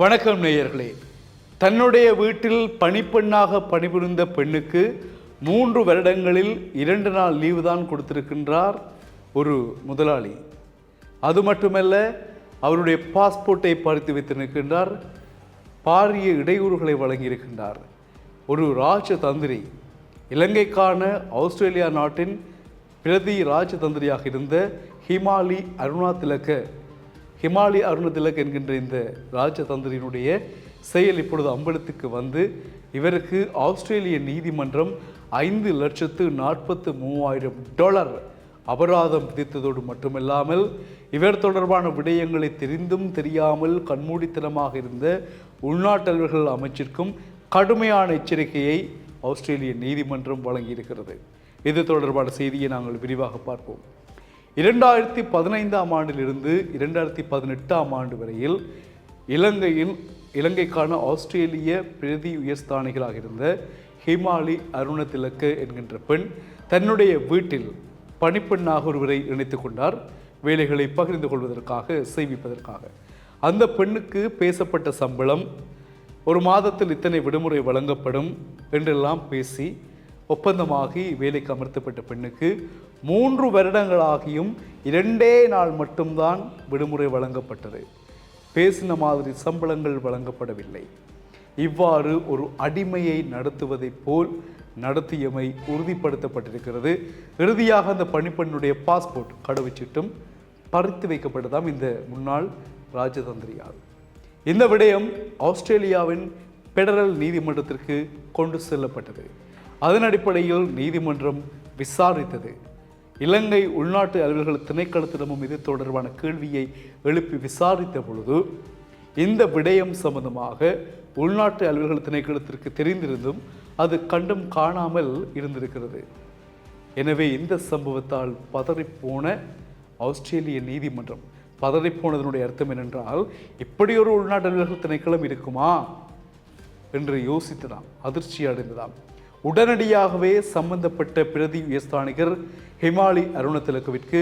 வணக்கம் நேயர்களே. தன்னுடைய வீட்டில் பணிப்பெண்ணாக பணிபுரிந்த பெண்ணுக்கு மூன்று வருடங்களில் இரண்டு நாள் லீவு தான் கொடுத்திருக்கின்றார் ஒரு முதலாளி. அது மட்டுமல்ல அவருடைய பாஸ்போர்ட்டை பறித்து வைத்திருக்கின்றார் பாரிய இடையூறுகளை வழங்கியிருக்கின்றார். ஒரு ராஜதந்திரி இலங்கைக்கான ஆஸ்திரேலியா நாட்டின் பிரதி ராஜதந்திரியாக இருந்த ஹிமாலி அருணா திலக ஹிமாலி அருணதிலக் என்கின்ற இந்த ராஜதந்திரியினுடைய செயல் இப்பொழுது அம்பலத்துக்கு வந்து இவருக்கு ஆஸ்திரேலிய நீதிமன்றம் ஐந்து லட்சத்து நாற்பத்து மூவாயிரம் டாலர் அபராதம் விதித்ததோடு மட்டுமல்லாமல் இவர் தொடர்பான விடயங்களை தெரிந்தும் தெரியாமல் கண்மூடித்தனமாக இருந்த உள்நாட்டல்வர்கள் அமைச்சிற்கும் கடுமையான எச்சரிக்கையை ஆஸ்திரேலிய நீதிமன்றம் வழங்கியிருக்கிறது. இது தொடர்பான செய்தியை நாங்கள் விரிவாக பார்ப்போம். இரண்டாயிரத்தி பதினைந்தாம் ஆண்டிலிருந்து இரண்டாயிரத்தி பதினெட்டாம் ஆண்டு வரையில் இலங்கையில் இலங்கைக்கான ஆஸ்திரேலிய பிரதி உயர்ஸ்தானிகளாக இருந்த ஹிமாலி அருணதிலக்கு என்கின்ற பெண் தன்னுடைய வீட்டில் பணிப்பெண்ணாக ஒருவரை இணைத்து கொண்டார். வேலைகளை பகிர்ந்து கொள்வதற்காக செய்விப்பதற்காக அந்த பெண்ணுக்கு பேசப்பட்ட சம்பளம் ஒரு மாதத்தில் இத்தனை விடுமுறை வழங்கப்படும் என்றெல்லாம் பேசி ஒப்பந்தமாகி வேலைக்கு அமர்த்தப்பட்ட பெண்ணுக்கு மூன்று வருடங்களாகியும் இரண்டே நாள் மட்டும்தான் விடுமுறை வழங்கப்பட்டது. பேசின மாதிரி சம்பளங்கள் வழங்கப்படவில்லை. இவ்வாறு ஒரு அடிமையை நடத்துவதைப் போல் நடத்தியமை உறுதிப்படுத்தப்பட்டிருக்கிறது. இறுதியாக அந்த பணிப்பெண்ணுடைய பாஸ்போர்ட் கடவுச்சிட்டும் பறித்து வைக்கப்பட்டதாம் இந்த முன்னாள் ராஜதந்திரியால். இந்த விடயம் ஆஸ்திரேலியாவின் பெடரல் நீதிமன்றத்திற்கு கொண்டு செல்லப்பட்டது. அதன் அடிப்படையில் நீதிமன்றம் விசாரித்தது. இலங்கை உள்நாட்டு அலுவல்கள் திணைக்களத்திடமும் இது தொடர்பான கேள்வியை எழுப்பி விசாரித்த பொழுது இந்த விடயம் சம்பந்தமாக உள்நாட்டு அலுவலர்கள் திணைக்களத்திற்கு தெரிந்திருந்தும் அது கண்டும் காணாமல் இருந்திருக்கிறது. எனவே இந்த சம்பவத்தால் பதறிப்போன ஆஸ்திரேலிய நீதிமன்றம் பதறிப்போனதனுடைய அர்த்தம் என்னென்றால் இப்படி ஒரு உள்நாட்டு அலுவலர்கள் திணைக்களம் இருக்குமா? என்று யோசித்ததாம் அதிர்ச்சி அடைந்ததாம் உடனடியாகவே சம்பந்தப்பட்ட பிரதி உயர்ஸ்தானிகர் ஹிமாலி அருணத்திலக்குவிற்கு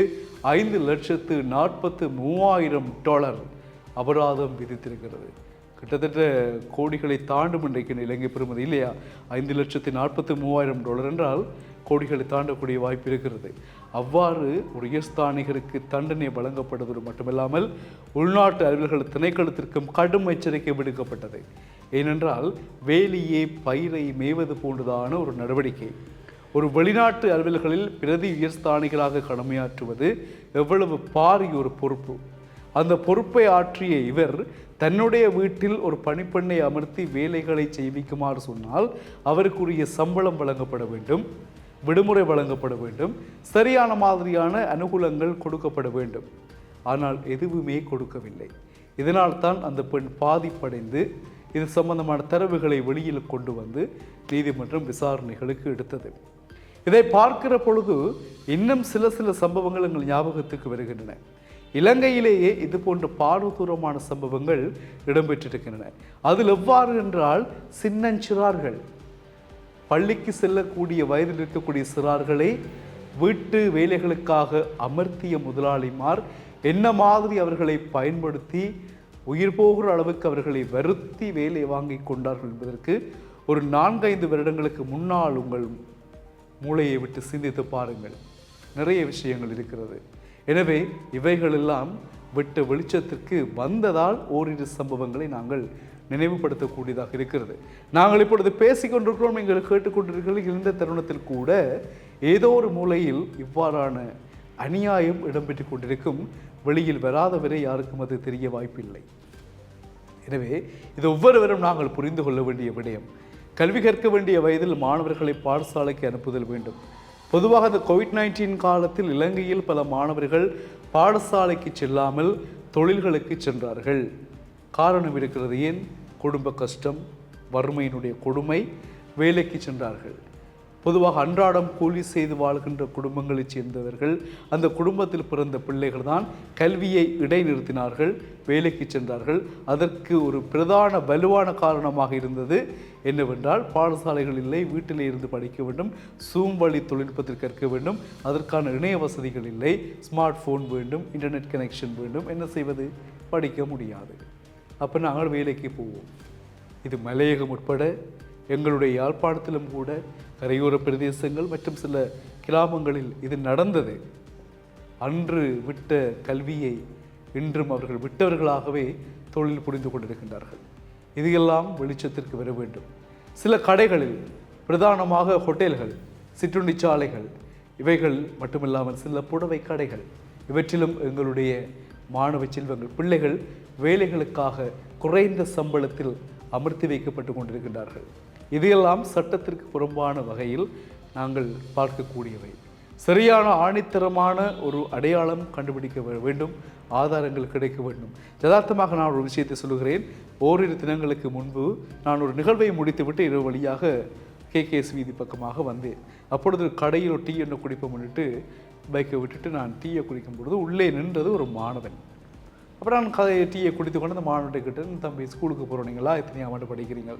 ஐந்து லட்சத்து நாற்பத்து மூவாயிரம் டாலர் அபராதம் விதித்திருக்கிறது. கிட்டத்தட்ட கோடிகளை தாண்டும் இன்றைக்கு இலங்கை பெறுமதி இல்லையா? ஐந்து லட்சத்து நாற்பத்து மூவாயிரம் டாலர் என்றால் கோடிகளை தாண்டக்கூடிய வாய்ப்பு இருக்கிறது. அவ்வாறு ஒரு உயர்ஸ்தானிகருக்கு தண்டனை வழங்கப்படுவது மட்டுமில்லாமல் உள்நாட்டு அலுவல்கள் திணைக்களத்திற்கும் கடும் எச்சரிக்கை விடுக்கப்பட்டது. ஏனென்றால் வேலியே பயிரை மேய்வது போன்றதான ஒரு நடவடிக்கை. ஒரு வெளிநாட்டு அலுவல்களில் பிரதி உயர்ஸ்தானிகளாக கடமையாற்றுவது எவ்வளவு பாரிய ஒரு பொறுப்பு. அந்த பொறுப்பை ஆற்றிய இவர் தன்னுடைய வீட்டில் ஒரு பணிப்பெண்ணை அமர்த்தி வேலைகளை செய்விக்குமாறு சொன்னால் அவருக்குரிய சம்பளம் வழங்கப்பட வேண்டும் விடுமுறை வழங்கப்பட வேண்டும் சரியான மாதிரியான அனுகூலங்கள் கொடுக்கப்பட வேண்டும். ஆனால் எதுவுமே கொடுக்கவில்லை. இதனால் தான் அந்த பெண் பாதிப்படைந்து இது சம்பந்தமான தரவுகளை வெளியில் கொண்டு வந்து நீதிமன்றம் விசாரணைகளுக்கு எடுத்தது. இதை பார்க்கிற பொழுது இன்னும் சில சில சம்பவங்கள் எங்கள் ஞாபகத்துக்கு வருகின்றன. இலங்கையிலேயே இது போன்ற பாரதூரமான சம்பவங்கள் இடம்பெற்றிருக்கின்றன. அதில் எவ்வாறு என்றால் சின்னஞ்சிறார்கள். பள்ளிக்கு செல்லக்கூடிய வயதில் இருக்கக்கூடிய சிறார்களை வீட்டு வேலைகளுக்காக அமர்த்திய முதலாளிமார் என்ன மாதிரி அவர்களை பயன்படுத்தி உயிர் போகிற அளவுக்கு அவர்களை வருத்தி வேலை வாங்கி கொண்டார்கள் என்பதற்கு ஒரு நான்கைந்து வருடங்களுக்கு முன்னால் உங்கள் மூளையை விட்டு சிந்தித்து பாருங்கள். நிறைய விஷயங்கள் இருக்கிறது. எனவே இவைகளெல்லாம் விட்ட வெளிச்சத்திற்கு வந்ததால் ஓரிரு சம்பவங்களை நாங்கள் நினைவுபடுத்தக்கூடியதாக இருக்கிறது. நாங்கள் இப்பொழுது பேசிக்கொண்டிருக்கிறோம் நீங்கள் கேட்டுக்கொண்டிருக்கிறீர்கள். இந்த தருணத்தில் கூட ஏதோ ஒரு மூலையில் இவ்வாறான அநியாயம் இடம்பெற்று கொண்டிருக்கும் வெளியில் வராதவரை யாருக்கும் அது தெரிய வாய்ப்பில்லை. எனவே இது ஒவ்வொருவரும் நாங்கள் புரிந்து கொள்ள வேண்டிய விடயம். கல்வி கற்க வேண்டிய வயதில் மாணவர்களை பாடசாலைக்கு அனுப்புதல் வேண்டும். பொதுவாக இந்த கோவிட் நைன்டீன் காலத்தில் இலங்கையில் பல மாணவர்கள் பாடசாலைக்கு செல்லாமல் தொழில்களுக்கு சென்றார்கள். காரணம் இருக்கிறது ஏன்? குடும்ப கஷ்டம் வறுமையினுடைய கொடுமை வேலைக்கு சென்றார்கள். பொதுவாக அன்றாடம் கூலி செய்து வாழ்கின்ற குடும்பங்களைச் சேர்ந்தவர்கள் அந்த குடும்பத்தில் பிறந்த பிள்ளைகள் தான் கல்வியை இடைநிறுத்தினார்கள் வேலைக்கு சென்றார்கள். அதற்கு ஒரு பிரதான வலுவான காரணமாக இருந்தது என்னவென்றால் பாடசாலைகள் இல்லை வீட்டிலே இருந்து படிக்க வேண்டும் சூம் வழி தொழில்நுட்பத்தில் கற்க வேண்டும் அதற்கான இணைய வசதிகள் இல்லை ஸ்மார்ட் ஃபோன் வேண்டும் இன்டர்நெட் கனெக்ஷன் வேண்டும் என்ன செய்வது? படிக்க முடியாது. அப்போ நாங்கள் வேலைக்கு போவோம். இது மலையகம் உட்பட எங்களுடைய யாழ்ப்பாணத்திலும் கூட கரையோர பிரதேசங்கள் மற்றும் சில கிராமங்களில் இது நடந்தது. அன்று விட்ட கல்வியை இன்றும் அவர்கள் விட்டவர்களாகவே தொழில் புரிந்து கொண்டிருக்கின்றார்கள். இதையெல்லாம் வெளிச்சத்திற்கு வர வேண்டும். சில கடைகளில் பிரதானமாக ஹோட்டல்கள் சிற்றுண்டி சாலைகள் இவைகள் மட்டுமில்லாமல் சில புடவை கடைகள் இவற்றிலும் எங்களுடைய மாணவ செல்வங்கள் பிள்ளைகள் வேலைகளுக்காக குறைந்த சம்பளத்தில் அமர்த்தி வைக்கப்பட்டு கொண்டிருக்கின்றார்கள். இதையெல்லாம் சட்டத்திற்கு புறம்பான வகையில் நாங்கள் பார்க்கக்கூடியவை. சரியான ஆணித்தரமான ஒரு அடையாளம் கண்டுபிடிக்க வேண்டும் ஆதாரங்கள் கிடைக்க வேண்டும். யதார்த்தமாக நான் ஒரு விஷயத்தை சொல்லுகிறேன். ஓரிரு தினங்களுக்கு முன்பு நான் ஒரு நிகழ்வை முடித்துவிட்டு இரவு வழியாக கேகேஎஸ் வீதி பக்கமாக வந்தேன். அப்பொழுது கடையில் ஒரு டீ என்ன குடிப்போம் முன்னிட்டு பைக்கை விட்டுட்டு நான் டீயை குடிக்கும் பொழுது உள்ளே நின்றது ஒரு மாணவன். அப்புறம் நான் கதை டீயை குடித்து கொண்டு அந்த மாணவர்கிட்ட கிட்ட தம்பி ஸ்கூலுக்கு போகிறீங்களா எத்தனையாம் ஆண்டு படிக்கிறீங்க?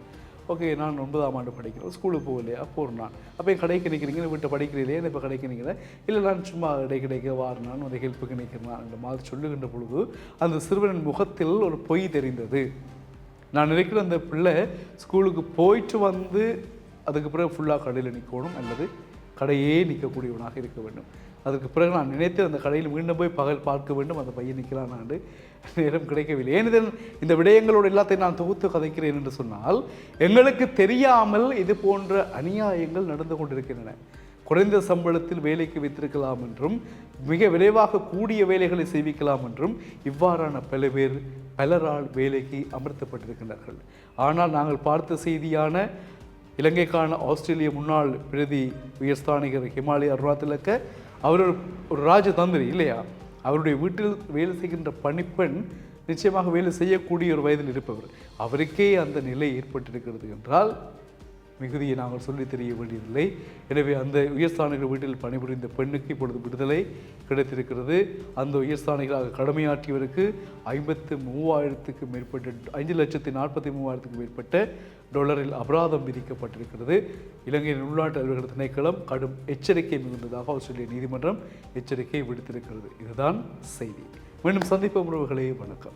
ஓகே நான் ஒன்பதாம் ஆண்டு படிக்கிறேன். ஸ்கூலுக்கு போகலையா? போகிறேன் நான். அப்போ என் கடைக்கு நிற்கிறீங்க? வீட்டை படிக்கிறீங்களே? இப்போ கடைக்கு நிற்கிறேன் இல்லை நான் சும்மா கடை கிடைக்க வாரினான் ஒரு ஹெல்ப்புக்கு நிற்கிறேன். அந்த மாதிரி சொல்லுகின்ற பொழுது அந்த சிறுவனின் முகத்தில் ஒரு பொய் தெரிந்தது. நான் நினைக்கிற அந்த பிள்ளை ஸ்கூலுக்கு போயிட்டு வந்து அதுக்கு பிறகு ஃபுல்லாக கடையில் நிற்கணும் அல்லது கடையே நிற்கக்கூடியவனாக இருக்க வேண்டும். அதுக்கு பிறகு நான் நினைத்து அந்த கடையில் மீண்டும் போய் பகல் பார்க்க வேண்டும். அந்த பையன் நிற்கிறான். ஆண்டு நேரம் கிடைக்கவில்லை. ஏனெனில் இந்த விடயங்களோடு எல்லாத்தையும் நான் தொகுத்து கதைக்கிறேன் என்று சொன்னால் எங்களுக்கு தெரியாமல் இது போன்ற அநியாயங்கள் நடந்து கொண்டிருக்கின்றன. குறைந்த சம்பளத்தில் வேலைக்கு வைத்திருக்கலாம் என்றும் மிக விரைவாக கூடிய வேலைகளை செய்விக்கலாம் என்றும் இவ்வாறான பல பேர் பலரால் வேலைக்கு அமர்த்தப்பட்டிருக்கின்றார்கள். ஆனால் நாங்கள் பார்த்த செய்தியான இலங்கைக்கான ஆஸ்திரேலிய முன்னாள் பிரதி உயர்ஸ்தானிகர் ஹிமாலய அருணாத்திலக்க அவர் ஒரு ஒரு ராஜதந்திரி இல்லையா? அவருடைய வீட்டில் வேலை செய்கின்ற பணிப்பெண் நிச்சயமாக வேலை செய்யக்கூடிய ஒரு வயதில் இருப்பவர். அவருக்கே அந்த நிலை ஏற்பட்டிருக்கிறது என்றால் மிகுதியை நாங்கள் சொல்லித் தெரிய வேண்டியதில்லை. எனவே அந்த உயர்ஸ்தானிகள் வீட்டில் பணிபுரிந்த பெண்ணுக்கு இப்பொழுது விடுதலை கிடைத்திருக்கிறது. அந்த உயர்ஸ்தானிகளாக கடமையாற்றியவருக்கு ஐம்பத்து மூவாயிரத்துக்கு மேற்பட்ட ஐந்து லட்சத்தி நாற்பத்தி மூவாயிரத்துக்கு மேற்பட்ட டொலரில் அபராதம் விதிக்கப்பட்டிருக்கிறது. இலங்கையின் உள்நாட்டு அலுவலக திணைக்களம் கடும் எச்சரிக்கை மிகுந்ததாக ஆஸ்திரேலிய நீதிமன்றம் எச்சரிக்கை விடுத்திருக்கிறது. இதுதான் செய்தி. மீண்டும் சந்திப்போம் உறவுகளே. வணக்கம்.